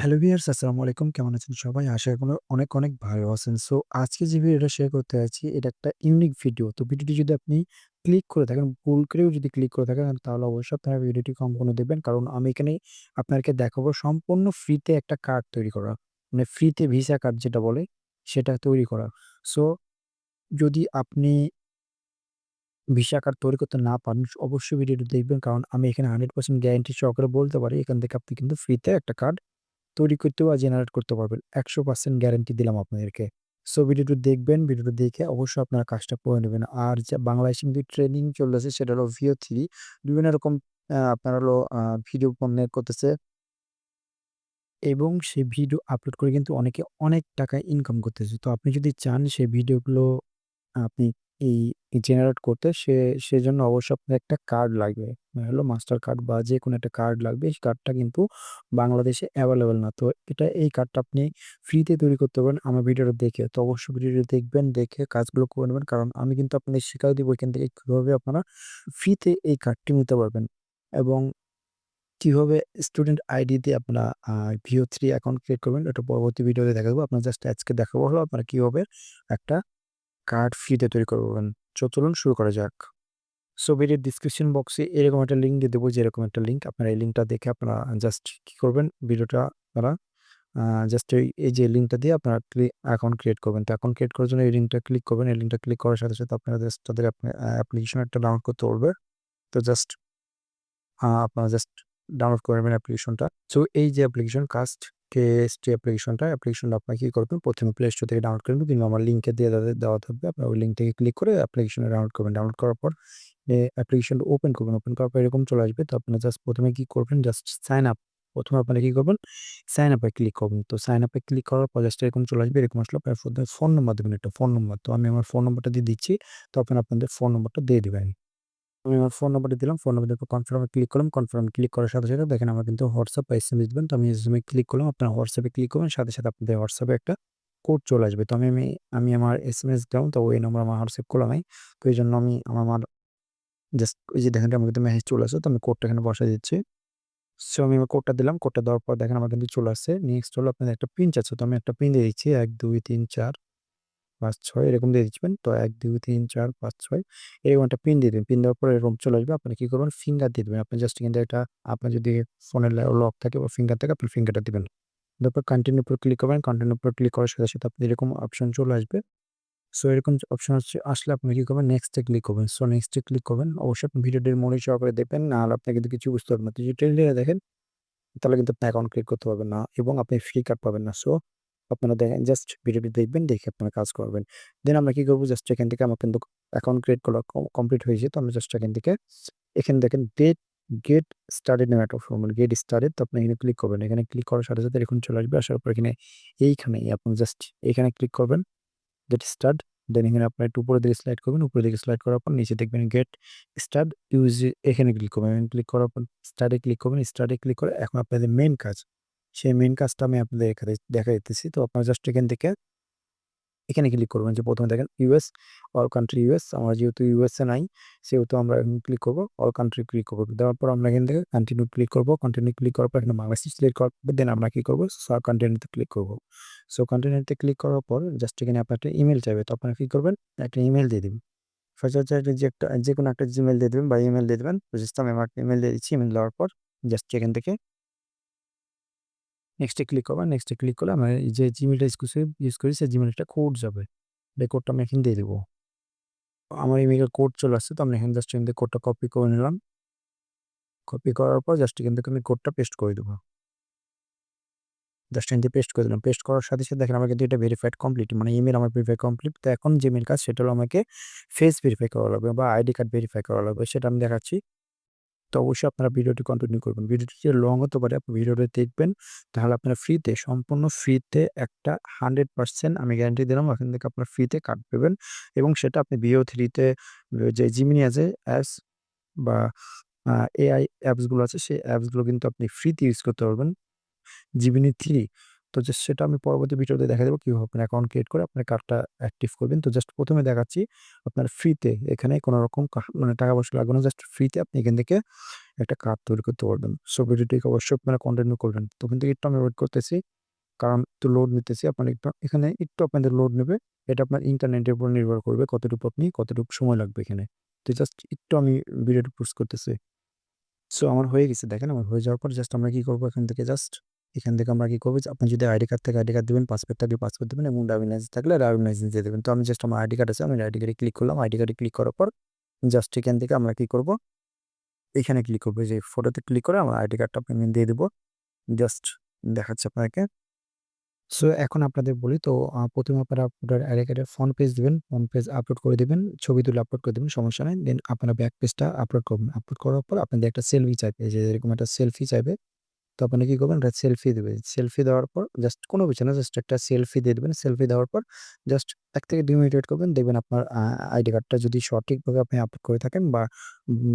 Hello viewers আসসালামু আলাইকুম। কেমন আছেন সবাই? আশা করি অনেক, অনেক ভালো আছেন। সো আজকে যে ভিডিওটা শেয়ার করতে যাচ্ছি এটা একটা ইউনিক ভিডিও। তো ভিডিওটি যদি আপনি ক্লিক করে থাকেন, ভুল করেও যদি ক্লিক করে থাকেন তাহলে অবশ্যই আপনারা ভিডিওটি সম্পূর্ণ দেখবেন। কারণ আমি এখানে আপনাকে দেখাবো সম্পূর্ণ ফ্রিতে একটা কার্ড তৈরি করা। মানে ফ্রিতে ভিসা কার্ড যেটা বলে সেটা তৈরি করা। সো যদি আপনি ভিসা কার্ড তৈরি করতে না পারেন অবশ্যই ভিডিওটি দেখবেন। কারণ আমি এখানে 100% গ্যারান্টি সহকারে বলতে পারি এখান থেকে আপনি কিন্তু ফ্রিতে একটা কার্ড তৈরি করতে বা জেনারেট করতে পারবেন। 100% গ্যারান্টি দিলাম আপনাদেরকে। সো ভিডিওটি দেখবেন, ভিডিওটি দেখে অবশ্যই আপনারা কাজটা করে নেবেন। আর যা বাংলাদেশে কিন্তু ট্রেনিং চলতেছে সেটা হলো ভিও থ্রি বিভিন্ন রকম আপনার হলো ভিডিও মেক করতেছে এবং সেই ভিডিও আপলোড করে কিন্তু অনেকে অনেক টাকা ইনকাম করতেছে। তো আপনি যদি চান সেই ভিডিওগুলো আপনি এই জেনারেট করতে সে সেজন্য অবশ্য আপনার একটা কার্ড লাগবে। মানে হলো মাস্টার কার্ড বা যে কোনো একটা কার্ড লাগবে। এই কার্ডটা কিন্তু বাংলাদেশে অ্যাভেলেবেল না। তো এটা এই কার্ডটা আপনি ফ্রিতে তৈরি করতে পারবেন আমার ভিডিওটা দেখে। তো অবশ্যই ভিডিওটি দেখবেন, দেখে কাজগুলো করে নেবেন। কারণ আমি কিন্তু আপনাদের শিখাও দিব এখান থেকে কীভাবে আপনারা ফ্রিতে এই কার্ডটি নিতে পারবেন। এবং কীভাবে স্টুডেন্ট আইডি দিয়ে আপনারা ভিও থ্রি অ্যাকাউন্ট ক্রিয়েট করবেন এটা পরবর্তী ভিডিওতে দেখাবো। আপনার জাস্ট আজকে দেখাবো হলো আপনারা কীভাবে একটা কার্ড ফ্রিতে তৈরি করবেন। চলুন শুরু করা যাক। সো ভিডিওর ডিসক্রিপশন বক্সে এরকম একটা লিঙ্ক দিয়ে দেবো যে এরকম একটা লিঙ্ক। আপনারা এই লিঙ্কটা দেখে আপনারা জাস্ট কী করবেন ভিডিওটা আপনারা জাস্ট এই, এই যে লিঙ্কটা দিয়ে আপনারা অ্যাকাউন্ট ক্রিয়েট করবেন। তো অ্যাকাউন্ট ক্রিয়েট করার জন্য এই লিঙ্কটা ক্লিক করবেন। এই লিঙ্কটা ক্লিক করার সাথে, সাথে আপনারা জাস্ট তাদের অ্যাপ্লিকেশন একটা ডাউনলোড করতে বলবে। তো জাস্ট আপনারা জাস্ট ডাউনলোড করে নেবেন অ্যাপ্লিকেশনটা। সো এই যে অ্যাপ্লিকেশন কাস্ট কেএসটি অ্যাপ্লিকেশনটা, অ্যাপ্লিকেশনটা আপনারা কী করবেন ১ম এ প্লে স্টোর থেকে ডাউনলোড করে কিন্তু আমার লিঙ্কে দিয়ে দেওয়া থাকবে। আপনারা ওই লিঙ্ক থেকে ক্লিক করে অ্যাপ্লিকেশনটা ডাউনলোড করবেন। ডাউনলোড করার পর অ্যাপ্লিকেশনটা ওপেন করবেন। ওপেন করার পর এরকম চলে আসবে। তো আপনারা জাস্ট প্রথমে কী করবেন জাস্ট সাইন আপ। ১ম এ আপনারা কি করবেন সাইন আপে ক্লিক করবেন। তো সাইন আপে ক্লিক করার পর জাস্ট এরকম চলে আসবে। এরকম আসলে আপনার ফোন নাম্বার দেবেন একটা ফোন নাম্বার। তো আমি আমার ফোন নাম্বারটা দিয়ে দিচ্ছি। তো আপনারা আপনাদের ফোন নাম্বারটা দিয়ে দিবেন। আমি আমার ফোন নাম্বারটা দিলাম। ফোন নাম্বার দেওয়ার পর কনফার্ম ক্লিক করলাম। কনফার্ম ক্লিক করার সাথে, সাথে দেখেন আমার কিন্তু হোয়াটসঅ্যাপ বা এসএমএস দিবেন। তো আমি এসএমএস এ ক্লিক করলাম। আপনার হোয়াটসঅ্যাপে ক্লিক করবেন। সাথে, সাথে আপনাদের হোয়াটসঅ্যাপে একটা কোড চলে আসবে। তো আমি, আমি, আমি আমার এসএমএস দিলাম। তো ওই নম্বর আমার হোয়াটসঅ্যাপ খোলা নাই। তো এই জন্য আমি আমার জাস্ট ওই যে দেখেন আমার কিন্তু মেসেজ চলে আসছে। তো আমি কোডটা এখানে বসায় দিচ্ছি। সো আমি আমার কোডটা দিলাম। কোডটা দেওয়ার পর দেখেন আমার কিন্তু চলে আসছে। নেক্সট হলো আপনাদের একটা পিন চাচ্ছে। তো আমি একটা পিন দিয়ে দিচ্ছি। ১, ২, ৩, ৪, ৫, ৬ এরকম দিয়ে দিচ্ছেন। তো ১, ২, ৩, ৪, ৫, ৬ এরকম একটা পিন দিয়ে দিবেন। পিন দেওয়ার পরে এরকম চলে আসবে। আপনি কি করবেন ফিঙ্গার দিয়ে দেবেন আপনি জাস্ট থেকে একটা আপনার যদি ফোনের লক থাকে বা ফিঙ্গার থাকে আপনি ফিঙ্গারটা দিবেন। তারপর কন্টিনিউ উপর ক্লিক করবেন। কন্টিনিউ উপর ক্লিক করার সাথে, সাথে আপনি এরকম অপশন চলে আসবে। সো এরকম অপশন আসছে আসলে আপনি কি করবেন নেক্সট ক্লিক করবেন। সো নেক্সট ক্লিক করবেন। অবশ্যই আপনি ভিডিওটির মনোযোগ সহকারে দেখবেন। নাহলে আপনি কিন্তু কিছু বুঝতে পারবেন না। যদি টেনে দেখেন তাহলে কিন্তু আপনি অ্যাকাউন্ট ক্রিয়েট করতে পারবেন না এবং আপনি ফ্রি কার্ড পাবেন না। সো আপনারা দেখেন জাস্ট ভিডিওটি দেখবেন, দেখে আপনারা কাজ করবেন। দেন আমরা কি করব জাস্ট এখান থেকে আমার কিন্তু অ্যাকাউন্ট ক্রিয়েট করা কমপ্লিট হয়েছে। তো আমি জাস্ট এখান থেকে এখানে দেখেন ডেট গেট স্টার্টেড নামে একটা অপশন গেট স্টার্টেড তো আপনি এখানে ক্লিক করবেন। এখানে ক্লিক করার সাথে, সাথে এরকম চলে আসবে। আসার পর এখানে এইখানে আপনি জাস্ট এখানে ক্লিক করবেন। গেট স্টার্ট দেন এখানে আপনার একটু উপরের দিকে স্লাইড করবেন। উপরের দিকে স্লাইড করার পর নিচে দেখবেন গেট স্টার্ট ইউজ এখানে ক্লিক করবেন। এখানে ক্লিক করার পর স্টার্টে ক্লিক করবেন। স্টার্টে ক্লিক করে এখন আপনাদের মেন কাজ। সেই মেন কাজটা আমি আপনাদের এখানে দেখা দিতেছি। তো আপনারা জাস্ট এখান থেকে এখানে ক্লিক করবেন যে ১ম এ দেখেন ইউএস অল কান্ট্রি ইউএস আমরা যেহেতু ইউএসএ নাই, সেহেতু আমরা এখন ক্লিক করব অল কান্ট্রি ক্লিক করব দেওয়ার পর আমরা এখান থেকে কন্টিনিউ ক্লিক করব কন্টিনিউ ক্লিক করার পর এখানে বাংলাদেশ সিলেক্ট করার পর দেন আমরা কি করব সো কন্টিনিউতে ক্লিক করব। সো কন্টিনিউতে ক্লিক করার পর জাস্ট এখানে আপনার একটা ইমেল চাইবে। তো আপনারা কি করবেন একটা ইমেল দিয়ে দিবেন। ফার্স্ট হচ্ছে যে একটা, যে কোনো একটা জিমেইল দিয়ে দেবেন বা ইমেল দিয়ে দেবেন তো জাস্ট আমি আমার ইমেইল দিয়ে দিচ্ছি। ইমেল দেওয়ার পর জাস্ট এখান থেকে নেক্সট ক্লিক করবেন। নেক্সট ক্লিক করলে আমার যে জিমেইলটা ইউজ করি সেই জিমেইলে একটা কোড যাবে। এই কোডটা আমি এখানে দিয়ে দেবো আমার ইমেইলের কোড চলে আসছে। তো আমি এখানে জাস্ট এখান থেকে কোডটা কপি করে নিলাম। কপি করার পর জাস্ট এখান থেকে আমি কোডটা পেস্ট করে দেবো জাস্ট এখান থেকে পেস্ট করে দিলাম। পেস্ট করার সাথে, সাথে দেখেন আমার কিন্তু এটা ভেরিফাইড কমপ্লিট মানে ইমেইল আমার ভেরিফাই কমপ্লিট। তো এখন যে মেইন কাজ সেটা হলো আমাকে ফেস ভেরিফাই করা লাগবে বা আইডি কার্ড ভেরিফাই করা লাগবে সেটা আমি দেখাচ্ছি। তো অবশ্যই আপনারা ভিডিওটি কন্টিনিউ করবেন। ভিডিওটি লং হতে পারে, আপনি ভিডিওটা দেখবেন। তাহলে আপনারা ফ্রিতে সম্পূর্ণ ফ্রিতে একটা 100% আমি গ্যারান্টি দিলাম, ওখান থেকে আপনারা ফ্রিতে কার্ড পাবেন এবং সেটা আপনি ভিও 3 তে যে জিমিনি আছে অ্যাপস বা এআই অ্যাপসগুলো আছে, সেই অ্যাপসগুলো কিন্তু আপনি ফ্রিতে ইউজ করতে পারবেন। জিমিনি 3 তো জাস্ট সেটা আমি পরবর্তী ভিডিওতে দেখা দেব কীভাবে আপনার অ্যাকাউন্ট ক্রিয়েট করে আপনার কার্ডটা অ্যাক্টিভ করবেন। তো জাস্ট প্রথমে দেখাচ্ছি আপনার ফ্রিতে এখানে কোন রকম মানে টাকা পয়সা লাগবে না। জাস্ট ফ্রিতে আপনি এখান থেকে একটা কার্ড তৈরি করতে পারবেন। সো ভিডিওটিকে অবশ্যই আপনারা কন্টিনিউ করবেন। তখন থেকে একটু আমি ওয়েট করতেছি। কারণ একটু লোড নিতেছি। আপনার একটু, এখানে একটু আপনাদের লোড নেবে। এটা আপনার ইন্টারনেটের উপর নির্ভর করবে কতটুকু আপনি, কতটুকু সময় লাগবে এখানে। তো জাস্ট একটু আমি ভিডিওটা পুশ করতেছি। সো আমার হয়ে গেছে দেখেন আমার হয়ে যাওয়ার পর জাস্ট আমরা কি করব এখান থেকে জাস্ট এখান থেকে আমরা কি করব আপনি যদি আইডি কার্ড থেকে আইডি কার্ড দেবেন পাসপোর্ট থাকলে পাসপোর্ট দেবেন এবং ড্রাইভিং লাইসেন্স থাকলে ড্রাইভিং লাইসেন্স দিয়ে দেবেন তো আমি জাস্ট আমার আইডি কার্ড আছে, আমি আইডি কার্ডে ক্লিক করলাম। আইডি কার্ডে ক্লিক করার পর জাস্ট এখান থেকে আমরা কি করব, এখানে ক্লিক করব। যে ফটোতে ক্লিক করে আমার আইডি কার্ডটা আপনাকে দিয়ে দেবো জাস্ট দেখাচ্ছি আপনাকে। সো এখন আপনাদের বলি, তো প্রথমে আপনারা আপনার আইডি কার্ডের ফ্রন্ট পেজ দিবেন। ফ্রন্ট পেজ আপলোড করে দিবেন। ছবি তুলে আপলোড করে দিবেন, সমস্যা নাই। দেন আপনারা ব্যাক পেজটা আপলোড করবেন। আপলোড করার পর আপনাদের একটা সেলফি চাইবে। যে এরকম একটা সেলফি চাইবে। তো আপনি কি করবেন একটা সেলফি দিবেন। সেলফি দেওয়ার পর জাস্ট কোনো কিছু না জাস্ট একটা সেলফি দিয়ে দিবেন। সেলফি দেওয়ার পর জাস্ট এক থেকে দুই মিনিট ওয়েট করবেন। দেখবেন আপনার আইডি কার্ডটা যদি সঠিকভাবে আপনি আপলোড করে থাকেন বা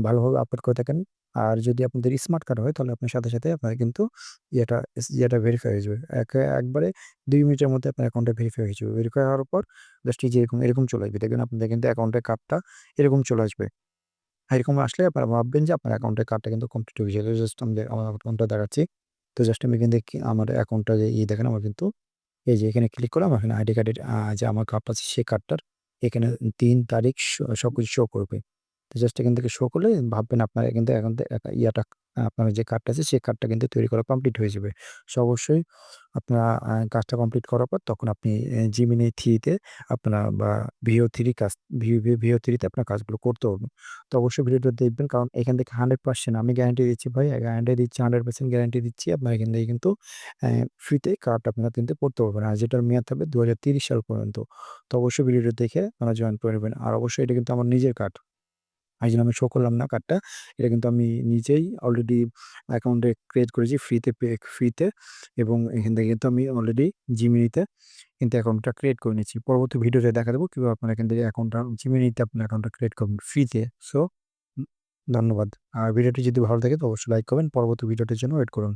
ভালোভাবে আপলোড করে থাকেন আর যদি আপনাদের স্মার্ট কার্ড হয় তাহলে আপনার সাথে, সাথে আপনার কিন্তু ইয়েটা ইয়েটা ভেরিফাই হয়ে যাবে। একে একবারে দুই মিনিটের মধ্যে আপনার অ্যাকাউন্টটা ভেরিফাই হয়ে যাবে। ভেরিফাই হওয়ার পর জাস্ট এই যে এরকম, এরকম চলে আসবে। দেখবেন আপনাদের কিন্তু অ্যাকাউন্টের কার্ডটা এরকম চলে আসবে। এরকম আসলে আপনারা ভাববেন যে আপনার অ্যাকাউন্টের কার্ডটা কিন্তু কমপ্লিট হয়ে গেছে। জাস্ট আমি আমার অ্যাকাউন্টটা দেখাচ্ছি। তো জাস্ট আমি কিন্তু আমার অ্যাকাউন্টটা যে ই দেখেন, আমার কিন্তু এই যে এখানে ক্লিক করলাম এখানে আইডি কার্ডের যে আমার কার্ড আছে সেই কার্ডটার এখানে তিন তারিখ সব কিছু শো করবে। তো জাস্ট এখান থেকে শো করলে ভাববেন আপনার কিন্তু এখন থেকে ইয়াটা আপনার যে কার্ডটা আছে, সেই কার্ডটা কিন্তু তৈরি করা কমপ্লিট হয়ে যাবে। সো, অবশ্যই আপনারা কাজটা কমপ্লিট করার পর তখন আপনি, এ Gemini 3 তে আপনারা বা Veo 3 কাজ ভি ভি Veo 3 তে আপনার কাজগুলো করতে পারবেন। তো অবশ্যই ভিডিওটা দেখবেন, কারণ এখান থেকে 100% আমি গ্যারান্টি দিচ্ছি ভাই গ্যারান্টি দিচ্ছি 100% গ্যারান্টি দিচ্ছি, আপনার এখান থেকে কিন্তু ফ্রিতে কার্ড আপনারা কিন্তু করতে পারবেন। আর যেটার মেয়াদ থাকবে ২০৩০ সাল পর্যন্ত। তো অবশ্যই ভিডিওটা দেখে আপনারা জয়েন করে নেবেন। আর অবশ্যই এটা কিন্তু আমার নিজের কার্ড। এইজন্য আমি শো করলাম না কার্ডটা। এটা কিন্তু আমি নিজেই অলরেডি অ্যাকাউন্টে ক্রিয়েট করেছি ফ্রিতে পে ফ্রিতে এবং এখান থেকে কিন্তু আমি অলরেডি জিমিনিতে কিন্তু অ্যাকাউন্টটা ক্রিয়েট করে নিয়েছি। পরবর্তী ভিডিওতে দেখা দেবো কীভাবে আপনার এখান থেকে অ্যাকাউন্টটা জিমিনিতে আপনার অ্যাকাউন্টটা ক্রিয়েট করবেন ফ্রিতে। সো ধন্যবাদ। আর ভিডিওটি যদি ভালো থাকে তো অবশ্যই লাইক করবেন। পরবর্তী ভিডিওটির জন্য ওয়েট করুন।